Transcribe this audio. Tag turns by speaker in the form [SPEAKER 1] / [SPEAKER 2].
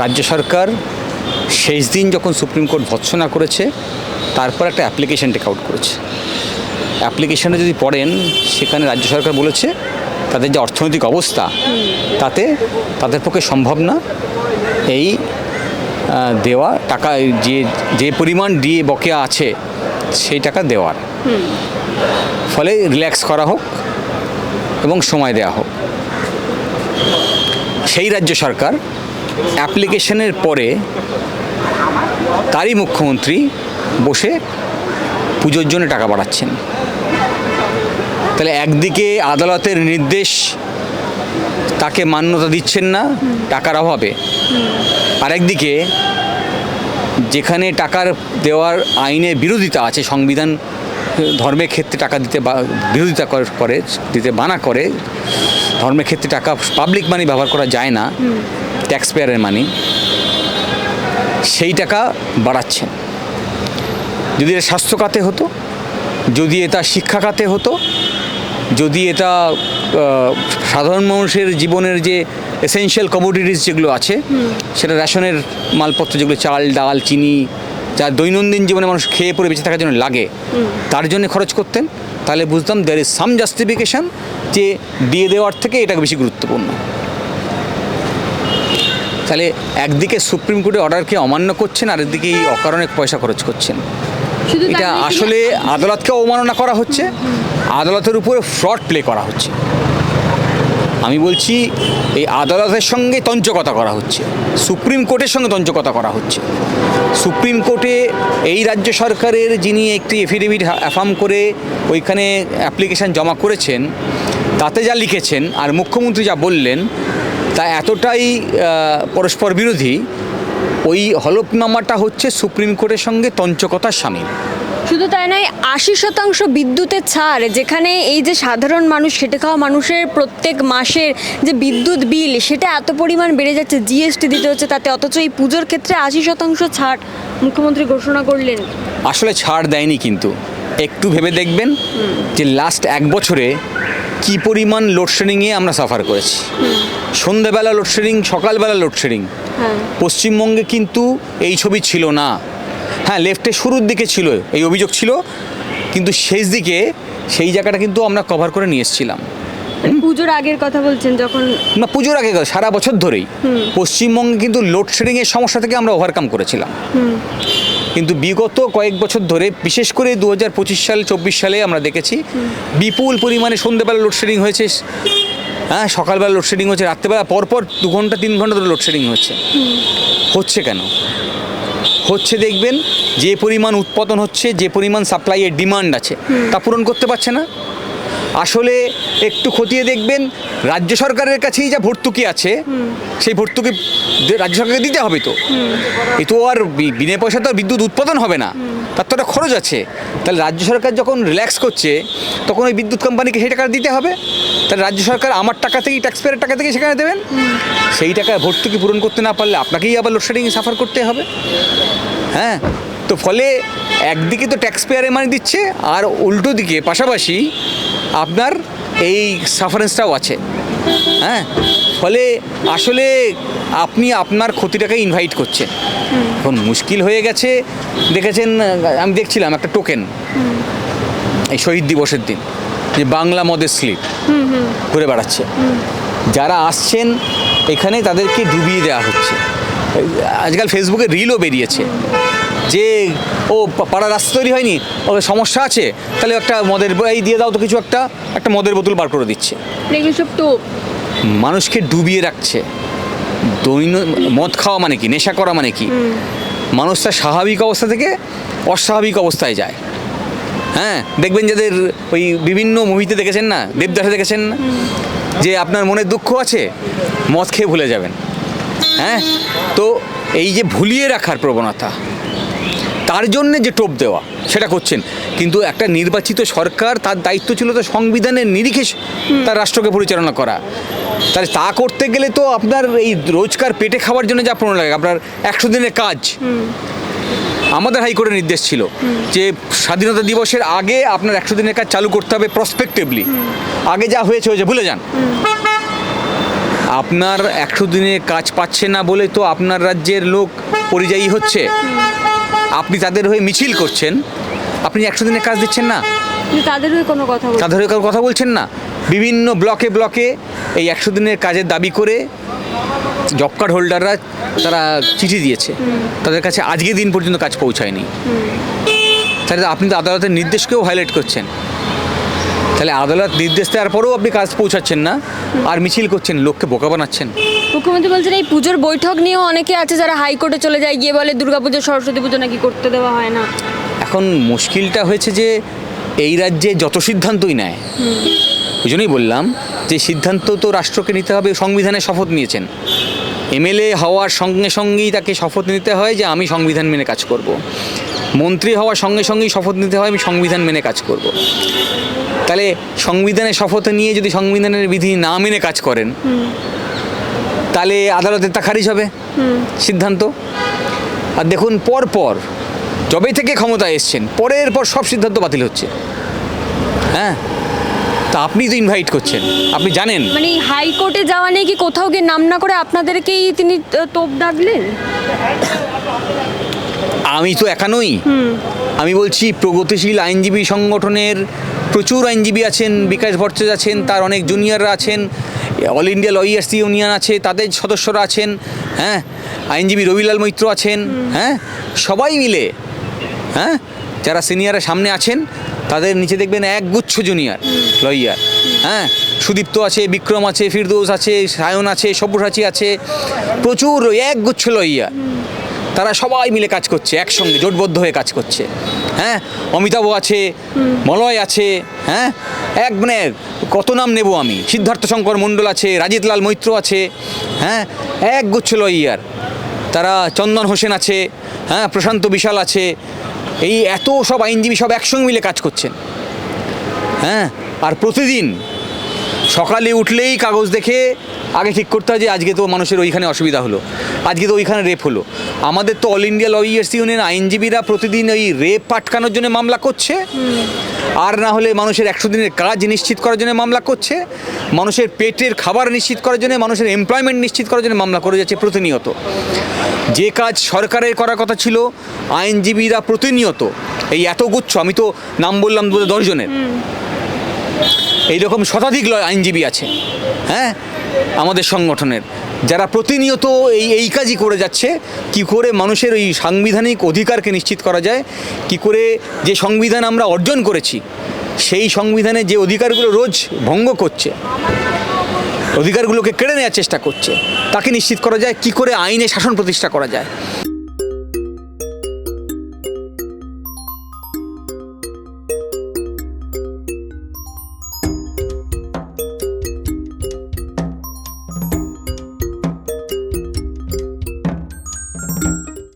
[SPEAKER 1] রাজ্য সরকার শেষ দিন যখন সুপ্রিম কোর্ট ভৎসনা করেছে, তারপর একটা অ্যাপ্লিকেশন টেক আউট করেছে। অ্যাপ্লিকেশনে যদি পড়েন, সেখানে রাজ্য সরকার বলেছে, তাদের যে অর্থনৈতিক অবস্থা, তাতে তাদের পক্ষে সম্ভব না এই দেওয়া টাকা যে যে পরিমাণ দিয়ে বকেয়া আছে, সেই টাকা দেওয়ার। ফলে রিল্যাক্স করা হোক এবং সময় দেওয়া হোক। সেই রাজ্য সরকার অ্যাপ্লিকেশনের পরে তারই মুখ্যমন্ত্রী বসে পুজোর জন্য টাকা বাড়াচ্ছেন। তাহলে একদিকে আদালতের নির্দেশ তাকে মান্যতা দিচ্ছেন না, টাকার অভাবে। আরেকদিকে যেখানে টাকার দেওয়ার আইনে বিরোধিতা আছে, সংবিধান, ধর্মের ক্ষেত্রে টাকা দিতে বিরোধিতা করে- দিতে মানা করে, ধর্মের ক্ষেত্রে টাকা পাবলিক মানি ব্যবহার করা যায় না। ট্যাক্স পেয়ারের মানি সেই টাকা বাড়াচ্ছেন। যদি এটা স্বাস্থ্য খাতে হতো যদি এটা শিক্ষা খাতে হতো যদি এটা সাধারণ মানুষের জীবনের যে এসেনশিয়াল কমোডিটিস যেগুলো আছে সেটা রেশনের মালপত্র যেগুলো চাল ডাল চিনি যা দৈনন্দিন জীবনে মানুষ খেয়ে পরে বেঁচে থাকার জন্য লাগে তার জন্য খরচ করতেন তাহলে বুঝতাম দ্যার ইজ সাম জাস্টিফিকেশান যে দিয়ে দেওয়ার থেকে এটা বেশি গুরুত্বপূর্ণ। তাহলে একদিকে সুপ্রিম কোর্টের অর্ডারকে অমান্য করছেন আর একদিকে এই অকারণে পয়সা খরচ করছেন? এটা আসলে আদালতকে অবমাননা করা হচ্ছে আদালতের উপরে ফ্রড প্লে করা হচ্ছে। আমি বলছি এই আদালতের সঙ্গে তঞ্চকতা করা হচ্ছে সুপ্রিম কোর্টের সঙ্গে তঞ্চকতা করা হচ্ছে। সুপ্রিম কোর্টে এই রাজ্য সরকারের যিনি একটি এফিডেভিট অ্যাফার্ম করে ওইখানে অ্যাপ্লিকেশান জমা করেছেন তাতে যা লিখেছেন আর মুখ্যমন্ত্রী যা বললেন তা এতটাই পরস্পর বিরোধী ওই হলফনামাটা হচ্ছে সুপ্রিম কোর্টের সঙ্গে তঞ্চকতার সামিল।
[SPEAKER 2] শুধু তাই নয় আশি শতাংশ বিদ্যুতের ছাড় যেখানে এই যে সাধারণ মানুষ খেটে খাওয়া মানুষের প্রত্যেক মাসের যে বিদ্যুৎ বিল সেটা এত পরিমাণ বেড়ে যাচ্ছে জিএসটি দিতে হচ্ছে তাতে অথচ এই পুজোর ক্ষেত্রে আশি শতাংশ ছাড় মুখ্যমন্ত্রী ঘোষণা করলেন।
[SPEAKER 1] আসলে ছাড় দেয়নি কিন্তু। একটু ভেবে দেখবেন যে লাস্ট এক বছরে কি পরিমাণ লোডশেডিংয়ে আমরা সাফার করেছি? সন্ধেবেলা লোডশেডিং সকালবেলা লোডশেডিং
[SPEAKER 2] হ্যাঁ।
[SPEAKER 1] পশ্চিমবঙ্গে কিন্তু এই ছবি ছিল না। হ্যাঁ লেফটে শুরুর দিকে ছিল এই অভিযোগ ছিল। কিন্তু শেষ দিকে সেই জায়গাটা কিন্তু আমরা কভার করে নিয়ে এসেছিলাম।
[SPEAKER 2] পুজোর আগের কথা বলছেন যখন
[SPEAKER 1] না পুজোর আগে সারা বছর ধরেই। পশ্চিমবঙ্গে কিন্তু লোডশেডিংয়ের সমস্যা থেকে আমরা ওভারকাম করেছিলাম। কিন্তু বিগত কয়েক বছর ধরে বিশেষ করে দু হাজার পঁচিশ সাল চব্বিশ সালে আমরা দেখেছি বিপুল পরিমাণে সন্ধ্যেবেলা লোডশেডিং হয়েছে। হ্যাঁ সকালবেলা লোডশেডিং হচ্ছে রাত্রেবেলা পরপর দু ঘণ্টা তিন ঘণ্টা ধরে লোডশেডিং হচ্ছে। হচ্ছে কেন? হচ্ছে দেখবেন যে পরিমাণ উৎপাদন হচ্ছে যে পরিমাণ সাপ্লাইয়ের ডিমান্ড আছে তা পূরণ করতে পারছে না। আসলে একটু খতিয়ে দেখবেন, রাজ্য সরকারের কাছেই যা ভর্তুকি আছে, সেই ভর্তুকি রাজ্য সরকারকে দিতে হবে তো। এ তো আর বিনা পয়সা তো বিদ্যুৎ উৎপাদন হবে না। তার তো একটা খরচ আছে। তাহলে রাজ্য সরকার যখন রিল্যাক্স করছে, তখন ওই বিদ্যুৎ কোম্পানিকে সেই টাকা দিতে হবে। তাহলে রাজ্য সরকার আমার টাকা থেকেই ট্যাক্স পেয়ারের টাকা থেকে সেখানে দেবেন। সেই টাকা ভর্তুকি পূরণ করতে না পারলে আপনাকেই আবার লোডশেডিং সাফার করতে হবে। হ্যাঁ? তো ফলে একদিকে তো ট্যাক্স পেয়ারে মানি দিচ্ছে, আর উল্টো দিকে পাশাপাশি আপনার এই সাফারেন্সটাও আছে। হ্যাঁ? ফলে আসলে আপনি আপনার ক্ষতিটাকে ইনভাইট করছেন। এখন মুশকিল হয়ে গেছে। দেখেছেন, আমি দেখছিলাম একটা টোকেন এই শহীদ দিবসের দিন, যে বাংলা মদের স্লিপ ঘুরে বেড়াচ্ছে। যারা আসছেন, এখানে তাদেরকে ডুবিয়ে দেওয়া হচ্ছে। আজকাল ফেসবুকে রিলও বেরিয়েছে। যে ও পাড়া রাস্তা তৈরি হয়নি ও সমস্যা আছে তাহলে একটা মদের এই দিয়ে দাও তো কিছু একটা একটা মদের বোতল বার করে দিচ্ছে।
[SPEAKER 2] এগুলো সব তো
[SPEAKER 1] মানুষকে ডুবিয়ে রাখছে। দৈন মদ খাওয়া মানে কি নেশা করা মানে কি? মানুষ তার স্বাভাবিক অবস্থা থেকে অস্বাভাবিক অবস্থায় যায়। হ্যাঁ দেখবেন যাদের ওই বিভিন্ন মুভিতে দেখেছেন না দেবদাসে দেখেছেন না? যে আপনার মনে দুঃখ আছে মদ খেয়ে ভুলে যাবেন। হ্যাঁ তো এই যে ভুলিয়ে রাখার প্রবণতা তার জন্যে যে টোপ দেওয়া সেটা করছেন। কিন্তু একটা নির্বাচিত সরকার তার দায়িত্ব ছিল তো সংবিধানের নিরিখে তার রাষ্ট্রকে পরিচালনা করা। তাহলে তা করতে গেলে তো আপনার এই রোজকার পেটে খাওয়ার জন্য যা প্রণয় লাগে আপনার একশো দিনের কাজ। আমাদের হাইকোর্টের নির্দেশ ছিল যে স্বাধীনতা দিবসের আগে আপনার একশো দিনের কাজ চালু করতে হবে প্রসপেক্টিভলি আগে যা হয়েছে হয়েছে ভুলে যান। আপনার একশো দিনে কাজ পাচ্ছে না বলে তো আপনার রাজ্যের লোক পরিযায়ী হচ্ছে। আপনি তাদের হয়ে মিছিল করছেন আপনি একশো দিনের কাজ দিচ্ছেন না?
[SPEAKER 2] তাদের হয়ে কোনো কথা
[SPEAKER 1] তাদের হয়ে কারও কথা বলছেন না? বিভিন্ন ব্লকে ব্লকে এই একশো দিনের কাজের দাবি করে জব কার্ড হোল্ডাররা তারা চিঠি দিয়েছে। তাদের কাছে আজকে দিন পর্যন্ত কাজ পৌঁছায়নি। তাহলে আপনি তো আদালতের নির্দেশকেও হাইলাইট করছেন। তাহলে আদালত নির্দেশ দেওয়ার পরেও আপনি কাজ পৌঁছাচ্ছেন না আর মিছিল করছেন লোককে বোকা বানাচ্ছেন।
[SPEAKER 2] মুখ্যমন্ত্রী বলছেন এই পুজোর বৈঠক নিয়েও অনেকে আছে যারা হাইকোর্টে চলে যায় গিয়ে বলে দুর্গাপুজো সরস্বতী পুজো নাকি করতে দেওয়া হয় না
[SPEAKER 1] এখন মুশকিলটা হয়েছে যে এই রাজ্যে যত সিদ্ধান্তই নেয় ওই জন্যই বললাম যে সিদ্ধান্ত তো রাষ্ট্রকে নিতে হবে সংবিধানে শপথ নিয়েছেন এমএলএ হওয়ার সঙ্গে সঙ্গেই তাকে শপথ নিতে হয় যে আমি সংবিধান মেনে কাজ করব। মন্ত্রী হওয়ার সঙ্গে সঙ্গেই শপথ নিতে হয় আমি সংবিধান মেনে কাজ করব। তাহলে সংবিধানের শপথ নিয়ে যদি সংবিধানের বিধি না মেনে কাজ করেন তাহলে আদালতে তা খারিজ হবে? সিদ্ধান্ত? আর দেখুন পর পর যবে থেকে ক্ষমতায় এসছেন পরের পর সব সিদ্ধান্ত বাতিল হচ্ছে। হ্যাঁ? তা আপনি তো ইনভাইট করছেন আপনি জানেন।
[SPEAKER 2] মানে হাইকোর্টে যাওয়া নিয়ে কি কোথাও গিয়ে নাম না করে আপনাদেরকেই তিনি তোপ ডাকলেন
[SPEAKER 1] আমি তো একা নই। আমি বলছি প্রগতিশীল আইনজীবী সংগঠনের প্রচুর আইনজীবী আছেন বিকাশ ভট্টাচার্য আছেন তার অনেক জুনিয়ররা আছেন অল ইন্ডিয়া লয়ার্স ইউনিয়ন আছে তাদের সদস্যরা আছেন হ্যাঁ? আইনজীবী রবিলাল মৈত্র আছেন হ্যাঁ? সবাই মিলে হ্যাঁ? যারা সিনিয়ররা সামনে আছেন তাদের নিচে দেখবেন একগুচ্ছ জুনিয়র লয়ার হ্যাঁ? সুদীপ্ত আছে বিক্রম আছে ফিরদৌস আছে সায়ন আছে সব্যসাচী আছে প্রচুর একগুচ্ছ লয়ার তারা সবাই মিলে কাজ করছে, একসঙ্গে, জোটবদ্ধ হয়ে কাজ করছে। হ্যাঁ? অমিতাভ আছে, মলয় আছে হ্যাঁ? এক মানে কত নাম নেব আমি? সিদ্ধার্থ শঙ্কর মণ্ডল আছে, রাজিত লাল মৈত্র আছে হ্যাঁ? এক গুচ্ছ লইয়ার তারা চন্দন হোসেন আছে হ্যাঁ? প্রশান্ত বিশাল আছে। এই এত সব আইনজীবী সব একসঙ্গে মিলে কাজ করছেন। হ্যাঁ? আর প্রতিদিন সকালে উঠলেই কাগজ দেখে আগে ঠিক করতে হয় যে আজকে তো মানুষের ওইখানে অসুবিধা হলো, আজকে তো ওইখানে রেপ হলো। আমাদের তো অল ইন্ডিয়া লয়ার্স ইউনিয়ন আইনজীবীরা প্রতিদিন ওই রেপ আটকানোর জন্য মামলা করছে। আর না হলে মানুষের একশো দিনের কাজ নিশ্চিত করার জন্য মামলা করছে। মানুষের পেটের খাবার নিশ্চিত করার জন্য, মানুষের এমপ্লয়মেন্ট নিশ্চিত করার জন্য মামলা করে যাচ্ছে প্রতিনিয়ত। যে কাজ সরকারের করার কথা ছিল, আইনজীবীরা প্রতিনিয়ত, এই এত গুচ্ছ, আমি তো নাম বললাম দশজনের। এইরকম শতাধিক আইনজীবী আছে হ্যাঁ? আমাদের সংগঠনের। যারা প্রতিনিয়ত এই এই কাজই করে যাচ্ছে, কি করে মানুষের ওই সাংবিধানিক অধিকারকে নিশ্চিত করা যায়, কি করে যে সংবিধান আমরা অর্জন করেছি, সেই সংবিধানে যে অধিকারগুলো রোজ ভঙ্গ করছে, অধিকারগুলোকে কেড়ে নেওয়ার চেষ্টা করছে, তাকে নিশ্চিত করা যায়, কি করে আইনে শাসন প্রতিষ্ঠা করা যায়।